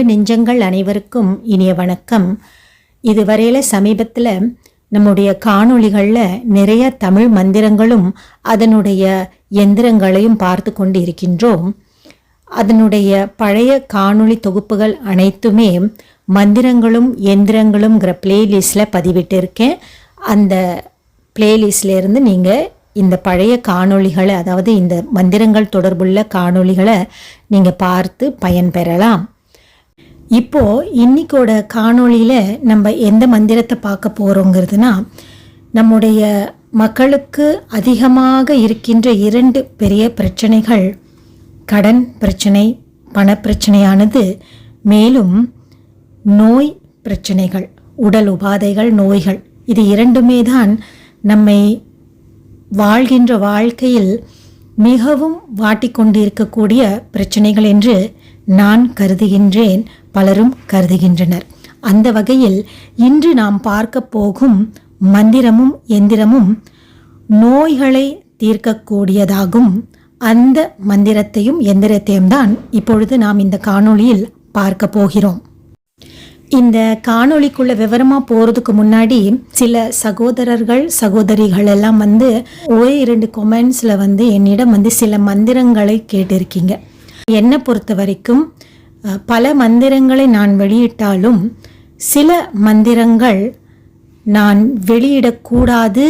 அன்பு நெஞ்சங்கள் அனைவருக்கும் இனிய வணக்கம். இதுவரையில் சமீபத்தில் நம்முடைய காணொளிகளில் நிறைய தமிழ் மந்திரங்களும் அதனுடைய எந்திரங்களையும் பார்த்து கொண்டு இருக்கின்றோம் அதனுடைய பழைய காணொளி தொகுப்புகள் அனைத்துமே மந்திரங்களும் எந்திரங்களும்ங்கிற பிளேலிஸ்டில் பதிவிட்டிருக்கேன். அந்த பிளேலிஸ்ட்லேருந்து நீங்கள் இந்த பழைய காணொளிகளை அதாவது இந்த மந்திரங்கள் தொடர்புள்ள காணொளிகளை நீங்கள் பார்த்து பயன்பெறலாம். இப்போ இன்னைக்கோட காணொளியில் நம்ம எந்த மந்திரத்தை பார்க்க போகிறோங்கிறதுனா நம்முடைய மக்களுக்கு அதிகமாக இருக்கின்ற இரண்டு பெரிய பிரச்சனைகள் கடன் பிரச்சனை பணப்பிரச்சனையானது மேலும் நோய் பிரச்சனைகள் உடல் உபாதைகள் நோய்கள். இது இரண்டுமே தான் நம்மை வாழ்கின்ற வாழ்க்கையில் மிகவும் வாட்டிக்கொண்டிருக்கக்கூடிய பிரச்சனைகள் என்று நான் கருதுகின்றேன். பலரும் கருதுகின்றனர். அந்த வகையில் இன்று நாம் பார்க்க போகும் மந்திரமும் எந்திரமும் நோய்களை தீர்க்கக்கூடியதாகும். அந்த மந்திரத்தையும் எந்திரத்தையும் தான் இப்பொழுது நாம் இந்த காணொளியில் பார்க்க போகிறோம். இந்த காணொளிக்குள்ள விவரமா போறதுக்கு முன்னாடி சில சகோதரர்கள் சகோதரிகள் எல்லாம் வந்து ஒரே இரண்டு கொமெண்ட்ஸ்ல வந்து என்னிடம் வந்து சில மந்திரங்களை கேட்டிருக்கீங்க. என்னை பொறுத்த வரைக்கும் பல மந்திரங்களை நான் வெளியிட்டாலும் சில மந்திரங்கள் நான் வெளியிடக்கூடாது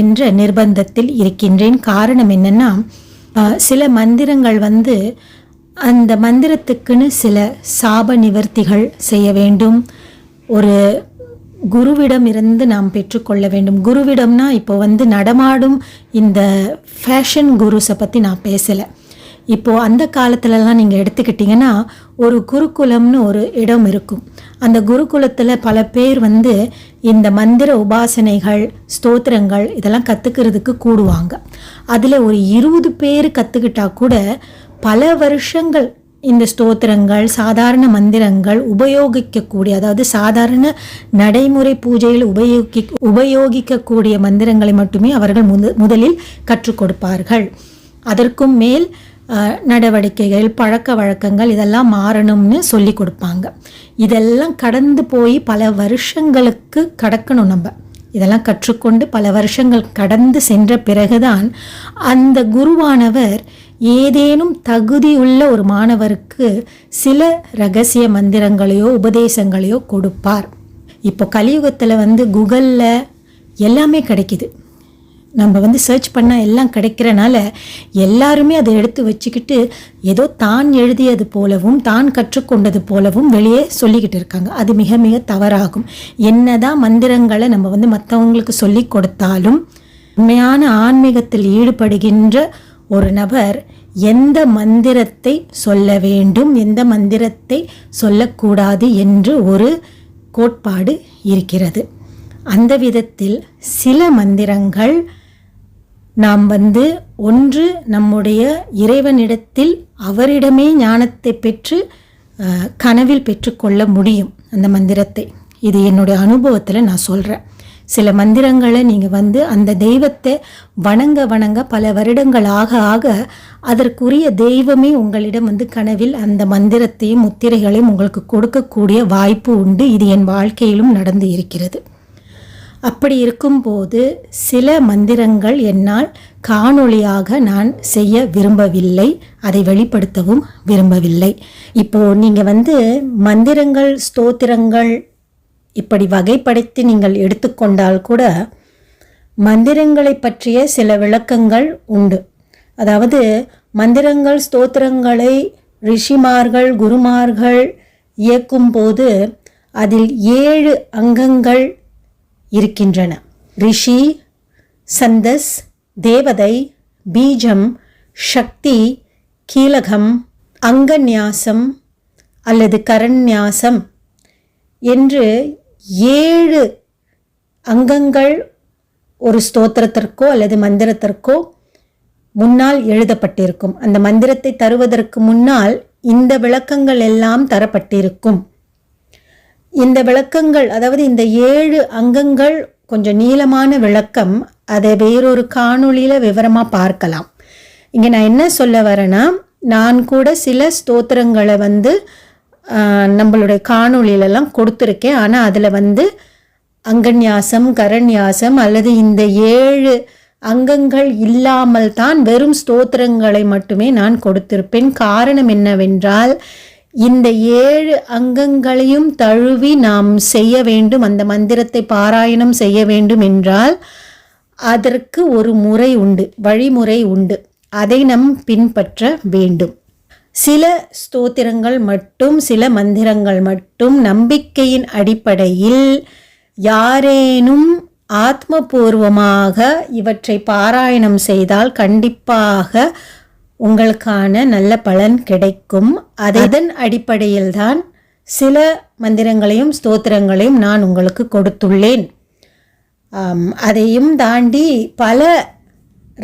என்ற நிர்பந்தத்தில் இருக்கின்றேன். காரணம் என்னன்னா சில மந்திரங்கள் வந்து அந்த மந்திரத்துக்குன்னு சில சாப நிவர்த்திகள் செய்ய வேண்டும். ஒரு குருவிடம் இருந்து நாம் பெற்றுக்கொள்ள வேண்டும். குருவிடம்னா இப்போ வந்து நடமாடும் இந்த ஃபேஷன் குருஸை பற்றி நான் பேசலை. இப்போது அந்த காலத்துலலாம் நீங்கள் எடுத்துக்கிட்டிங்கன்னா ஒரு குருகுலம்னு ஒரு இடம் இருக்கும். அந்த குருகுலத்தில் பல பேர் வந்து இந்த மந்திர உபாசனைகள் ஸ்தோத்திரங்கள் இதெல்லாம் கற்றுக்கிறதுக்கு கூடுவாங்க. அதில் ஒரு இருபது பேர் கற்றுக்கிட்டா கூட பல வருஷங்கள் இந்த ஸ்தோத்திரங்கள் சாதாரண மந்திரங்கள் உபயோகிக்கக்கூடிய அதாவது சாதாரண நடைமுறை பூஜையில் உபயோகி உபயோகிக்கக்கூடிய மந்திரங்களை மட்டுமே அவர்கள் முத முதலில் கற்றுக் கொடுப்பார்கள். அதற்கும் மேல் நடவடிக்கைகள் பழக்க வழக்கங்கள் இதெல்லாம் மாறணும்னு சொல்லி கொடுப்பாங்க. இதெல்லாம் கடந்து போய் பல வருஷங்களுக்கு கடக்கணும் நம்ம. இதெல்லாம் கற்றுக்கொண்டு பல வருஷங்கள் கடந்து சென்ற பிறகுதான் அந்த குருவானவர் ஏதேனும் தகுதியுள்ள ஒரு மாணவருக்கு சில ரகசிய மந்திரங்களையோ உபதேசங்களையோ கொடுப்பார். இப்போ கலியுகத்தில் வந்து கூகுளில் எல்லாமே கிடைக்குது. நம்ம வந்து சர்ச் பண்ணால் எல்லாம் கிடைக்கிறனால எல்லாருமே அதை எடுத்து வச்சுக்கிட்டு ஏதோ தான் எழுதியது போலவும் தான் கற்றுக்கொண்டது போலவும் வெளியே சொல்லிக்கிட்டு இருக்காங்க. அது மிக மிக தவறாகும். என்னதான் மந்திரங்களை நம்ம வந்து மற்றவங்களுக்கு சொல்லி கொடுத்தாலும் உண்மையான ஆன்மீகத்தில் ஈடுபடுகின்ற ஒரு நபர் எந்த மந்திரத்தை சொல்ல வேண்டும் எந்த மந்திரத்தை சொல்லக்கூடாது என்று ஒரு கோட்பாடு இருக்கிறது. அந்த விதத்தில் சில மந்திரங்கள் நாம் வந்து ஒன்று நம்முடைய இறைவனிடத்தில் அவரிடமே ஞானத்தை பெற்று கனவில் பெற்றுக்கொள்ள முடியும் அந்த மந்திரத்தை. இது என்னுடைய அனுபவத்தில் நான் சொல்கிறேன் சில மந்திரங்களை நீங்கள் வந்து அந்த தெய்வத்தை வணங்க வணங்க பல வருடங்கள் ஆக ஆக அதற்குரிய தெய்வமே உங்களிடம் வந்து கனவில் அந்த மந்திரத்தையும் முத்திரைகளையும் உங்களுக்கு கொடுக்கக்கூடிய வாய்ப்பு உண்டு. இது என் வாழ்க்கையிலும் நடந்து இருக்கிறது. அப்படி இருக்கும்போது சில மந்திரங்கள் என்னால் காணொளியாக நான் செய்ய விரும்பவில்லை அதை வெளிப்படுத்தவும் விரும்பவில்லை. இப்போது நீங்கள் வந்து மந்திரங்கள் ஸ்தோத்திரங்கள் இப்படி வகைப்படுத்தி நீங்கள் எடுத்துக்கொண்டால் கூட மந்திரங்களை பற்றிய சில விளக்கங்கள் உண்டு. அதாவது மந்திரங்கள் ஸ்தோத்திரங்களை ரிஷிமார்கள் குருமார்கள் இயக்கும்போது அதில் ஏழு அங்கங்கள் இருக்கின்றன. ரிஷி சந்தஸ் தேவதை பீஜம் சக்தி கீலகம் அங்கநியாசம் அல்லது கரண்யாசம் என்று ஏழு அங்கங்கள் ஒரு ஸ்தோத்திரத்திற்கோ அல்லது மந்திரத்திற்கோ முன்னால் எழுதப்பட்டிருக்கும். அந்த மந்திரத்தை தருவதற்கு முன்னால் இந்த விளக்கங்கள் எல்லாம் தரப்பட்டிருக்கும். இந்த விளக்கங்கள் அதாவது இந்த ஏழு அங்கங்கள் கொஞ்சம் நீளமான விளக்கம் அதை வேறொரு காணொளியில் விவரமாக பார்க்கலாம். இங்கே நான் என்ன சொல்ல வரேன்னா நான் கூட சில ஸ்தோத்திரங்களை வந்து நம்மளுடைய காணொளியிலலாம் கொடுத்துருக்கேன். ஆனால் அதில் வந்து அங்கன்யாசம் கரண்யாசம் அல்லது இந்த ஏழு அங்கங்கள் இல்லாமல் தான் வெறும் ஸ்தோத்திரங்களை மட்டுமே நான் கொடுத்திருப்பேன். காரணம் என்னவென்றால் இந்த ஏழு அங்கங்களையும் தழுவி நாம் செய்ய வேண்டும் அந்த மந்திரத்தை பாராயணம் செய்ய வேண்டும் என்றால் அதற்கு ஒரு முறை உண்டு வழிமுறை உண்டு. அதை நம் பின்பற்ற வேண்டும். சில ஸ்தோத்திரங்கள் மட்டும் சில மந்திரங்கள் மட்டும் நம்பிக்கையின் அடிப்படையில் யாரேனும் ஆத்மபூர்வமாக இவற்றை பாராயணம் செய்தால் கண்டிப்பாக உங்களுக்கான நல்ல பலன் கிடைக்கும். அதன் அடிப்படையில் தான் சில மந்திரங்களையும் ஸ்தோத்திரங்களையும் நான் உங்களுக்கு கொடுத்துள்ளேன். அதையும் தாண்டி பல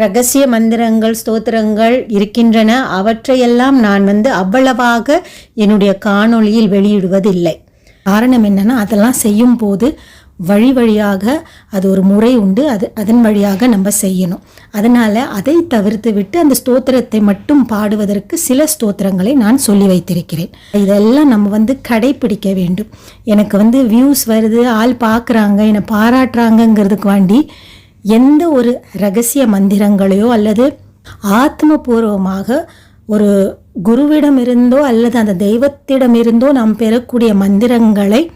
ரகசிய மந்திரங்கள் ஸ்தோத்திரங்கள் இருக்கின்றன. அவற்றையெல்லாம் நான் வந்து அவ்வளவாக என்னுடைய காணொளியில் வெளியிடுவதில்லை. காரணம் என்னென்னா அதெல்லாம் செய்யும் போது வழி வழியாக அது ஒரு முறை உண்டு. அது அதன் வழியாக நம்ம செய்யணும். அதனால் அதை தவிர்த்து விட்டு அந்த ஸ்தோத்திரத்தை மட்டும் பாடுவதற்கு சில ஸ்தோத்திரங்களை நான் சொல்லி வைத்திருக்கிறேன். இதெல்லாம் நம்ம வந்து கடைப்பிடிக்க வேண்டும். எனக்கு வந்து வியூஸ் வருது ஆள் பார்க்குறாங்க என்னை பாராட்டுறாங்கங்கிறதுக்கு வேண்டி எந்த ஒரு ரகசிய மந்திரங்களையோ அல்லது ஆத்மபூர்வமாக ஒரு குருவிடமிருந்தோ அல்லது அந்த தெய்வத்திடமிருந்தோ நாம் பெறக்கூடிய மந்திரங்களை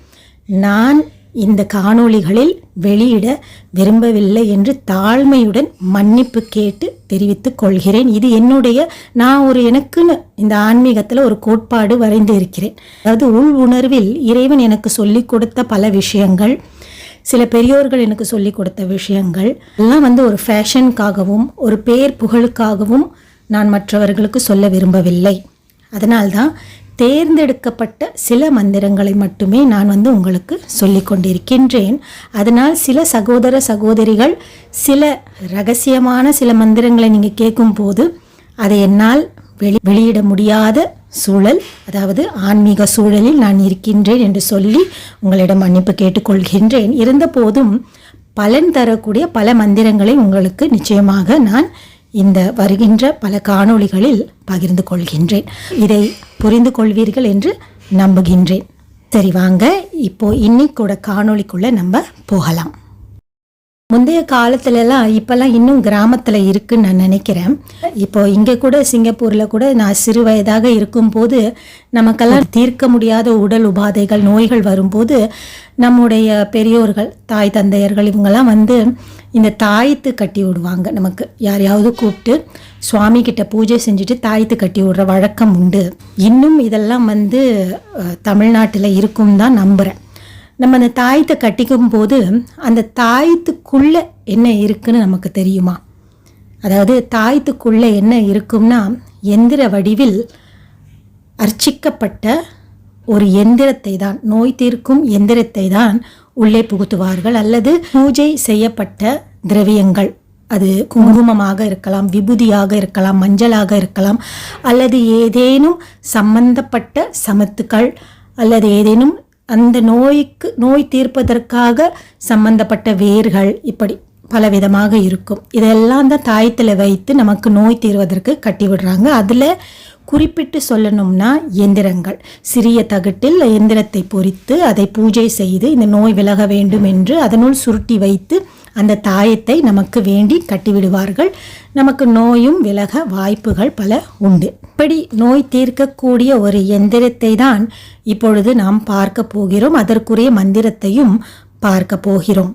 நான் இந்த காணொளிகளில் வெளியிட விரும்பவில்லை என்று தாழ்மையுடன் மன்னிப்பு கேட்டு தெரிவித்துக் கொள்கிறேன். இது என்னுடைய நான் ஒரு எனக்குன்னு இந்த ஆன்மீகத்தில் ஒரு கோட்பாடு வரைந்து இருக்கிறேன். அதாவது உள் உணர்வில் இறைவன் எனக்கு சொல்லிக் கொடுத்த பல விஷயங்கள் சில பெரியோர்கள் எனக்கு சொல்லிக் கொடுத்த விஷயங்கள் எல்லாம் வந்து ஒரு ஃபேஷனுக்காகவும் ஒரு பேர் புகழுக்காகவும் நான் மற்றவர்களுக்கு சொல்ல விரும்பவில்லை. அதனால்தான் தேர்ந்தெடுக்கப்பட்ட சில மந்திரங்களை மட்டுமே நான் வந்து உங்களுக்கு சொல்லி கொண்டிருக்கின்றேன். அதனால் சில சகோதர சகோதரிகள் சில ரகசியமான சில மந்திரங்களை நீங்கள் கேட்கும்போது அதை என்னால் வெளி வெளியிட முடியாத சூழல் அதாவது ஆன்மீக சூழலில் நான் இருக்கின்றேன் என்று சொல்லி உங்களிடம் மன்னிப்பு கேட்டுக்கொள்கின்றேன். இருந்தபோதும் பலன் தரக்கூடிய பல மந்திரங்களை உங்களுக்கு நிச்சயமாக நான் இந்த வருகின்ற பல காணொளிகளில் பகிர்ந்து கொள்கின்றேன். இதை புரிந்து கொள்வீர்கள் என்று நம்புகின்றேன். சரி வாங்க இப்போ இன்னைக்கூட காணொளிக்குள்ள நம்ம போகலாம். முந்தைய காலத்துலலாம் இப்போல்லாம் இன்னும் கிராமத்தில் இருக்குன்னு நான் நினைக்கிறேன். இப்போ இங்கே கூட சிங்கப்பூரில் கூட நான் சிறு வயதாக இருக்கும்போது நமக்கெல்லாம் தீர்க்க முடியாத உடல் உபாதைகள் நோய்கள் வரும்போது நம்முடைய பெரியோர்கள் தாய் தந்தையர்கள் இவங்கெல்லாம் வந்து இந்த தாயத்து கட்டி விடுவாங்க நமக்கு. யாரையாவது கூப்பிட்டு சுவாமி கிட்ட பூஜை செஞ்சுட்டு தாயத்து கட்டி விடுற வழக்கம் உண்டு. இன்னும் இதெல்லாம் வந்து தமிழ்நாட்டில் இருக்கும் தான் நம்புகிறேன் நம்ம அந்த தாயத்தை கட்டிக்கும் போது அந்த தாயத்துக்குள்ளே என்ன இருக்குன்னு நமக்கு தெரியுமா? அதாவது தாயத்துக்குள்ளே என்ன இருக்கும்னா எந்திர வடிவில் அர்ச்சிக்கப்பட்ட ஒரு எந்திரத்தை தான். நோய் தீர்க்கும் எந்திரத்தை தான் உள்ளே புகுத்துவார்கள். அல்லது பூஜை செய்யப்பட்ட திரவியங்கள். அது குங்குமமாக இருக்கலாம் விபூதியாக இருக்கலாம் மஞ்சளாக இருக்கலாம். அல்லது ஏதேனும் சம்பந்தப்பட்ட சமத்துக்கள் அல்லது ஏதேனும் அந்த நோய்க்கு நோய் தீர்ப்பதற்காக சம்பந்தப்பட்ட வேர்கள் இப்படி. பலவிதமாக இருக்கும். இதெல்லாம் தான் தாயத்தில் வைத்து நமக்கு நோய் தீர்வதற்கு கட்டி விடுறாங்க. அதில் குறிப்பிட்டு சொல்லணும்னா எந்திரங்கள். சிறிய தகட்டில் எந்திரத்தை பொறித்து அதை பூஜை செய்து இந்த நோய் விலக வேண்டும் என்று அதனுள் சுருட்டி வைத்து அந்த தாயத்தை நமக்கு வேண்டி கட்டிவிடுவார்கள் நமக்கு நோயும் விலக வாய்ப்புகள் பல உண்டு. இப்படி நோய் தீர்க்கக்கூடிய ஒரு எந்திரத்தை தான் இப்பொழுது நாம் பார்க்க போகிறோம். அதற்குரிய மந்திரத்தையும் பார்க்க போகிறோம்.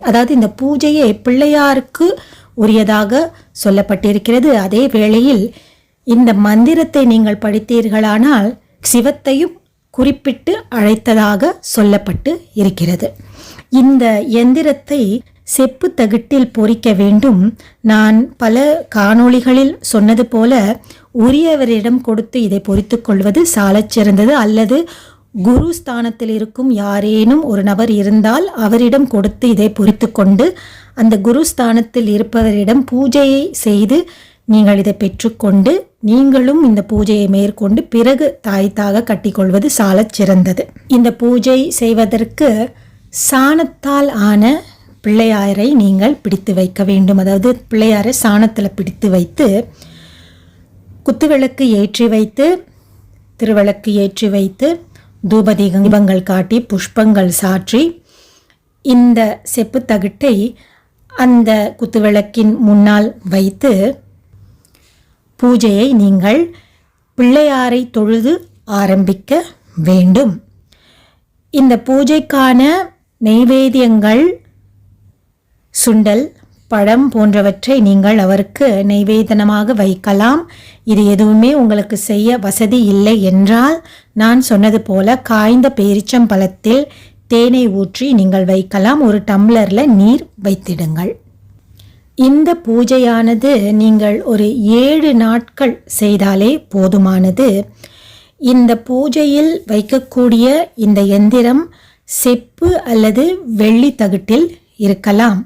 அதாவது இந்த பூஜையை பிள்ளையாருக்கு உரியதாக சொல்லப்பட்டிருக்கிறது. அதே வேளையில் இந்த மந்திரத்தை நீங்கள் படித்தீர்களானால் சிவத்தையும் குறிப்பிட்டு அழைத்ததாக சொல்லப்பட்டு இருக்கிறது. இந்த எந்திரத்தை செப்பு தகிட்டில் பொறிக்க வேண்டும். நான் பல காணொளிகளில் சொன்னது போல உரியவரிடம் கொடுத்து இதை பொறித்து கொள்வது சாலச் சிறந்தது அல்லது குரு ஸ்தானத்தில் இருக்கும் யாரேனும் ஒரு நபர் இருந்தால் அவரிடம் கொடுத்து இதை பொறித்து கொண்டு அந்த குரு ஸ்தானத்தில் இருப்பவரிடம் பூஜையை செய்து நீங்கள் இதை பெற்றுக்கொண்டு நீங்களும் இந்த பூஜையை மேற்கொண்டு பிறகு தாய்த்தாக கட்டிக்கொள்வது சாலச் சிறந்தது. இந்த பூஜை செய்வதற்கு சாணத்தால் ஆன பிள்ளையாரை நீங்கள் பிடித்து வைக்க வேண்டும். அதாவது பிள்ளையாரை சாணத்தில் பிடித்து வைத்து குத்துவிளக்கு ஏற்றி வைத்து திருவிளக்கு ஏற்றி வைத்து தூபதீபங்கள் காட்டி புஷ்பங்கள் சாற்றி இந்த செப்பு தகட்டை அந்த குத்துவிளக்கின் முன்னால் வைத்து பூஜையை நீங்கள் பிள்ளையாரை தொழுது ஆரம்பிக்க வேண்டும். இந்த பூஜைக்கான நெய்வேத்தியங்கள் சுண்டல் பழம் போன்றவற்றை நீங்கள் அவருக்கு நைவேதனமாக வைக்கலாம். இது எதுவுமே உங்களுக்கு செய்ய வசதி இல்லை என்றால் நான் சொன்னது போல காய்ந்த பேரிச்சம் பழத்தில் தேனை ஊற்றி நீங்கள் வைக்கலாம். ஒரு டம்ளரில் நீர் வைத்திடுங்கள். இந்த பூஜையானது நீங்கள் ஒரு ஏழு நாட்கள் செய்தாலே போதுமானது. இந்த பூஜையில் வைக்கக்கூடிய இந்த எந்திரம் செப்பு அல்லது வெள்ளி தகட்டில் இருக்கலாம்.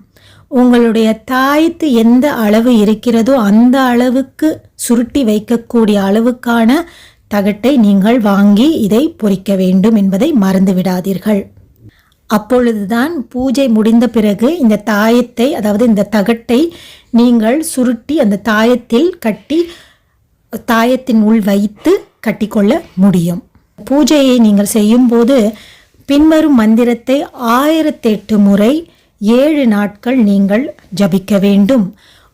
உங்களுடைய தாய்த்து எந்த அளவு இருக்கிறதோ அந்த அளவுக்கு சுருட்டி வைக்கக்கூடிய அளவுக்கான தகட்டை நீங்கள் வாங்கி இதை பொறிக்க வேண்டும் என்பதை மறந்துவிடாதீர்கள் அப்பொழுதுதான் பூஜை முடிந்த பிறகு இந்த தாயத்தை அதாவது இந்த தகட்டை நீங்கள் சுருட்டி அந்த தாயத்தில் கட்டி தாயத்தின் உள் வைத்து கட்டிக்கொள்ள முடியும். பூஜையை நீங்கள் செய்யும்போது பின்வரும் மந்திரத்தை ஆயிரத்தெட்டு முறை ஏழு நாட்கள் நீங்கள் ஜபிக்க வேண்டும்.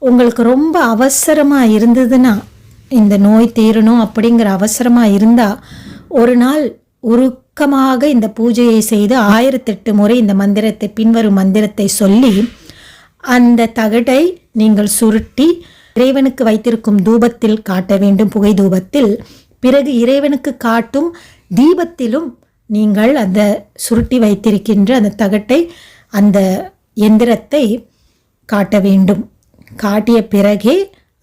உங்களுக்கு ரொம்ப அவசரமாக இருந்ததுன்னா இந்த நோய் தீரணும் அப்படிங்கிற அவசரமாக இருந்தால் ஒரு நாள் உருக்கமாக இந்த பூஜையை செய்து ஆயிரத்தெட்டு முறை இந்த மந்திரத்தை பின்வரும் மந்திரத்தை சொல்லி அந்த தகடை நீங்கள் சுருட்டி இறைவனுக்கு வைத்திருக்கும் தூபத்தில் காட்ட வேண்டும். புகை தூபத்தில். பிறகு இறைவனுக்கு காட்டும் தீபத்திலும் நீங்கள் அந்த சுருட்டி வைத்திருக்கின்ற அந்த தகட்டை அந்த எந்திரத்தை காட்ட வேண்டும். காட்டிய பிறகே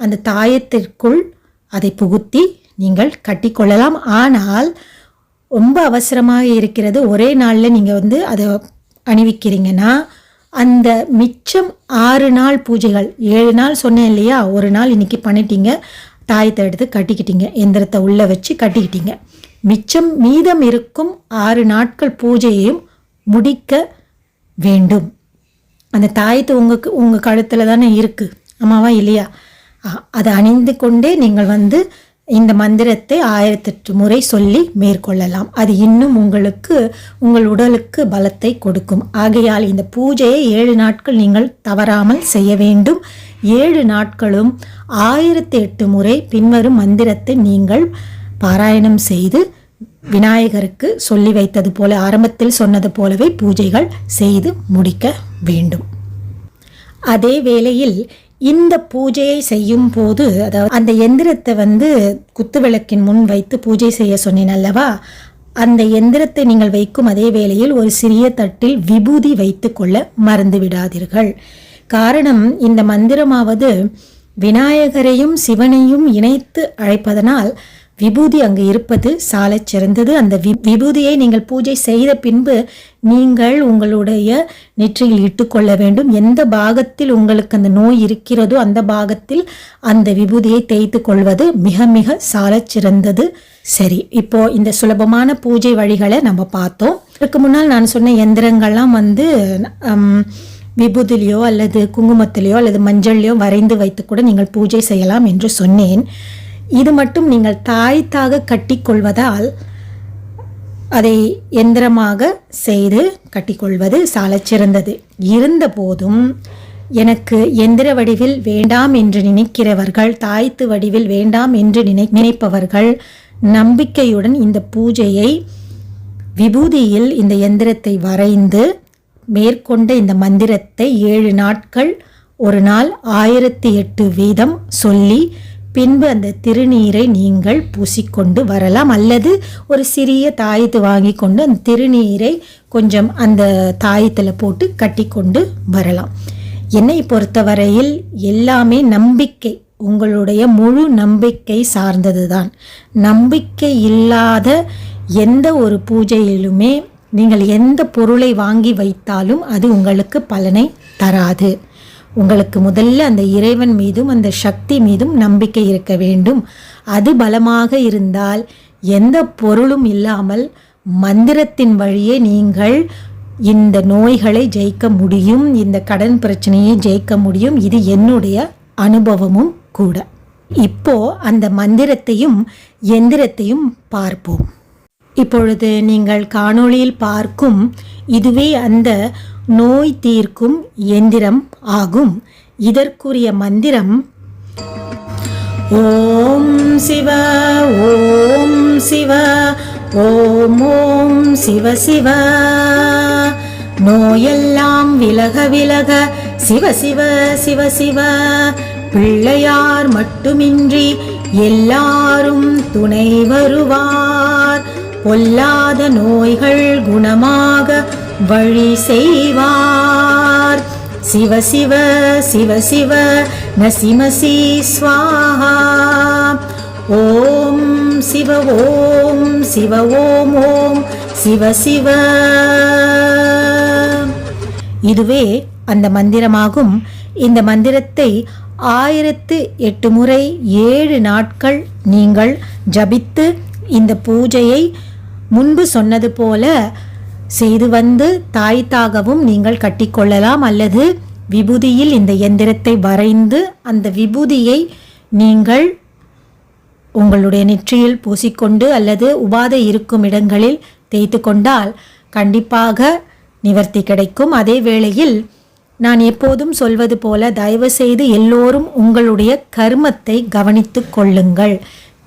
அந்த தாயத்திற்குள் அதை புகுத்தி நீங்கள் கட்டிக்கொள்ளலாம். ஆனால் ரொம்ப அவசரமாக இருக்கிறது. ஒரே நாளில் நீங்கள் வந்து அதை அணிவிக்கிறீங்கன்னா அந்த மிச்சம் ஆறு நாள் பூஜைகள் ஏழு நாள் சொன்னேன் இல்லையா? ஒரு நாள் இன்றைக்கி பண்ணிட்டீங்க. தாயத்தை எடுத்து கட்டிக்கிட்டீங்க. எந்திரத்தை உள்ளே வச்சு கட்டிக்கிட்டீங்க. மிச்சம் மீதம் இருக்கும் ஆறு நாட்கள் பூஜையையும் முடிக்க வேண்டும். அந்த தாயத்து உங்களுக்கு உங்கள் கழுத்தில் தானே இருக்குது ஆமாவா இல்லையா? அதை அணிந்து கொண்டே நீங்கள் வந்து இந்த மந்திரத்தை ஆயிரத்தெட்டு முறை சொல்லி மேற்கொள்ளலாம். அது இன்னும் உங்களுக்கு உங்கள் உடலுக்கு பலத்தை கொடுக்கும். ஆகையால் இந்த பூஜையை ஏழு நாட்கள் நீங்கள் தவறாமல் செய்ய வேண்டும். ஏழு நாட்களும் ஆயிரத்தி எட்டு முறை பின்வரும் மந்திரத்தை நீங்கள் பாராயணம் செய்து விநாயகருக்கு சொல்லி வைத்தது போல ஆரம்பத்தில் சொன்னது போலவே பூஜைகள் செய்து முடிக்க வேண்டும். அதே வேளையில் இந்த பூஜையை செய்யும் போது அதாவது அந்த எந்திரத்தை வந்து குத்துவிளக்கின் முன் வைத்து பூஜை செய்ய சொன்னேன் அல்லவா? அந்த எந்திரத்தை நீங்கள் வைக்கும் அதே வேளையில் ஒரு சிறிய தட்டில் விபூதி வைத்துக்கொள்ள மறந்து விடாதீர்கள். காரணம் இந்த மந்திரமாவது விநாயகரையும் சிவனையும் இணைத்து அழைப்பதனால் விபூதி அங்கு இருப்பது சாலச் சிறந்தது. அந்த வி விபூதியை நீங்கள் பூஜை செய்த பின்பு நீங்கள் உங்களுடைய நெற்றியில் இட்டுக்கொள்ள வேண்டும். எந்த பாகத்தில் உங்களுக்கு அந்த நோய் இருக்கிறதோ அந்த பாகத்தில் அந்த விபூதியை தேய்த்து கொள்வது மிக மிக சாலச் சிறந்தது. சரி இப்போ இந்த சுலபமான பூஜை வழிகளை நம்ம பார்த்தோம். இதுக்கு முன்னால் நான் சொன்ன எந்திரங்கள்லாம் வந்து விபூதிலையோ அல்லது குங்குமத்திலேயோ அல்லது மஞ்சள்லையோ வரைந்து வைத்து கூட நீங்கள் பூஜை செய்யலாம் என்று சொன்னேன். இது மட்டும் நீங்கள் தாய்த்தாக கட்டிக்கொள்வதால் அதை எந்திரமாக செய்து கட்டிக்கொள்வது சாலச்சிறந்தது இருந்தபோதும் எனக்கு எந்திர வடிவில் வேண்டாம் என்று நினைக்கிறவர்கள் தாய்த்து வடிவில் வேண்டாம் என்று நினை நினைப்பவர்கள் நம்பிக்கையுடன் இந்த பூஜையை விபூதியில் இந்த எந்திரத்தை வரைந்து மேற்கொண்ட இந்த மந்திரத்தை ஏழு நாட்கள் ஒரு நாள் ஆயிரத்தி எட்டு வீதம் சொல்லி பின்பு அந்த திருநீரை நீங்கள் பூசிக்கொண்டு வரலாம். அல்லது ஒரு சிறிய தாயத்து வாங்கி கொண்டு அந்த திருநீரை கொஞ்சம் அந்த தாயத்தில் போட்டு கட்டிக்கொண்டு வரலாம். என்னை பொறுத்தவரையில் எல்லாமே நம்பிக்கை. உங்களுடைய முழு நம்பிக்கை சார்ந்தது தான் நம்பிக்கை இல்லாத எந்த ஒரு பூஜையிலுமே நீங்கள் எந்த பொருளை வாங்கி வைத்தாலும் அது உங்களுக்கு பலனை தராது. உங்களுக்கு முதல்ல அந்த இறைவன் மீதும் அந்த சக்தி மீதும் நம்பிக்கை இருக்க வேண்டும். அது பலமாக இருந்தால் எந்த பொருளும் இல்லாமல் மந்திரத்தின் வழியே நீங்கள் இந்த நோய்களை ஜெயிக்க முடியும் இந்த கடன் பிரச்சனையை ஜெயிக்க முடியும். இது என்னுடைய அனுபவமும் கூட. இப்போ அந்த மந்திரத்தையும் எந்திரத்தையும் பார்ப்போம். இப்பொழுது நீங்கள் காணொளியில் பார்க்கும் இதுவே அந்த நோய் தீர்க்கும் எந்திரம் ஆகும். இதற்குரிய மந்திரம் ஓம் சிவ ஓம் சிவ ஓம் ஓம் சிவ சிவ. நோயெல்லாம் விலக விலக சிவ சிவ சிவ சிவ. பிள்ளையார் மட்டுமின்றி எல்லாரும் துணை வருவார். பொல்லாத நோய்கள் குணமாக வழி செய்வார். சிவ சிவ சிவ சிவ நசிமசி ஸ்வாஹா ஓம் சிவ ஓம் சிவ ஓம் ஓம் சிவ சிவ. இதுவே அந்த மந்திரமாகும். இந்த மந்திரத்தை ஆயிரத்து எட்டு முறை ஏழு நாட்கள் நீங்கள் ஜபித்து இந்த பூஜையை முன்பு சொன்னது போல செய்து வந்து தாய்த்தாகவும் நீங்கள் கட்டிக்கொள்ளலாம் அல்லது விபூதியில் இந்த எந்திரத்தை வரைந்து அந்த விபூதியை நீங்கள் உங்களுடைய நெற்றியில் பூசிக்கொண்டு அல்லது உபாதை இருக்கும் இடங்களில் தேய்த்து கொண்டால் கண்டிப்பாக நிவர்த்தி கிடைக்கும். அதே வேளையில் நான் எப்போதும் சொல்வது போல தயவு செய்து எல்லோரும் உங்களுடைய கர்மத்தை கவனித்து கொள்ளுங்கள்.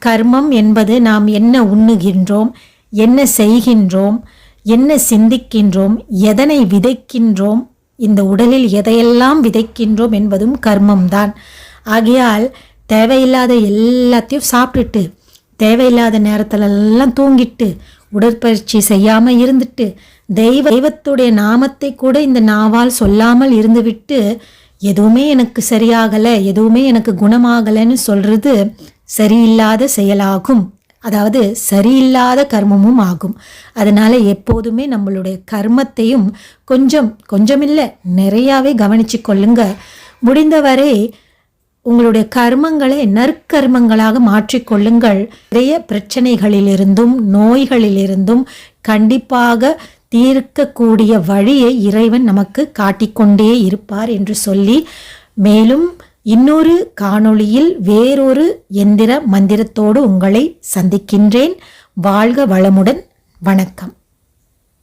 கர்மம் என்பது நாம் என்ன உண்ணுகின்றோம் என்ன செய்கின்றோம் என்ன சிந்திக்கின்றோம் எதனை விதைக்கின்றோம் இந்த உடலில் எதையெல்லாம் விதைக்கின்றோம் என்பதும் கர்மம்தான். ஆகையால் தேவையில்லாத எல்லாத்தையும் சாப்பிட்டுட்டு தேவையில்லாத நேரத்திலெல்லாம் தூங்கிட்டு உடற்பயிற்சி செய்யாமல் இருந்துட்டு தெய்வ தெய்வத்துடைய நாமத்தை கூட இந்த நாவால் சொல்லாமல் இருந்துவிட்டு எதுவுமே எனக்கு சரியாகலை எதுவுமே எனக்கு குணமாகலைன்னு சொல்கிறது சரியில்லாத செயலாகும். அதாவது சரியில்லாத கர்மமும் ஆகும். அதனால் எப்போதுமே நம்மளுடைய கர்மத்தையும் கொஞ்சம் கொஞ்சமில்லை நிறையாவே கவனிச்சு கொள்ளுங்க. முடிந்தவரை உங்களுடைய கர்மங்களை நற்கர்மங்களாக மாற்றிக்கொள்ளுங்கள் நிறைய பிரச்சனைகளிலிருந்தும் நோய்களிலிருந்தும் கண்டிப்பாக தீர்க்கக்கூடிய வழியை இறைவன் நமக்கு காட்டிக்கொண்டே இருப்பார் என்று சொல்லி மேலும் இன்னொரு காணொளியில் வேறொரு எந்திர மந்திரத்தோடு உங்களை சந்திக்கின்றேன். வாழ்க வளமுடன். வணக்கம்.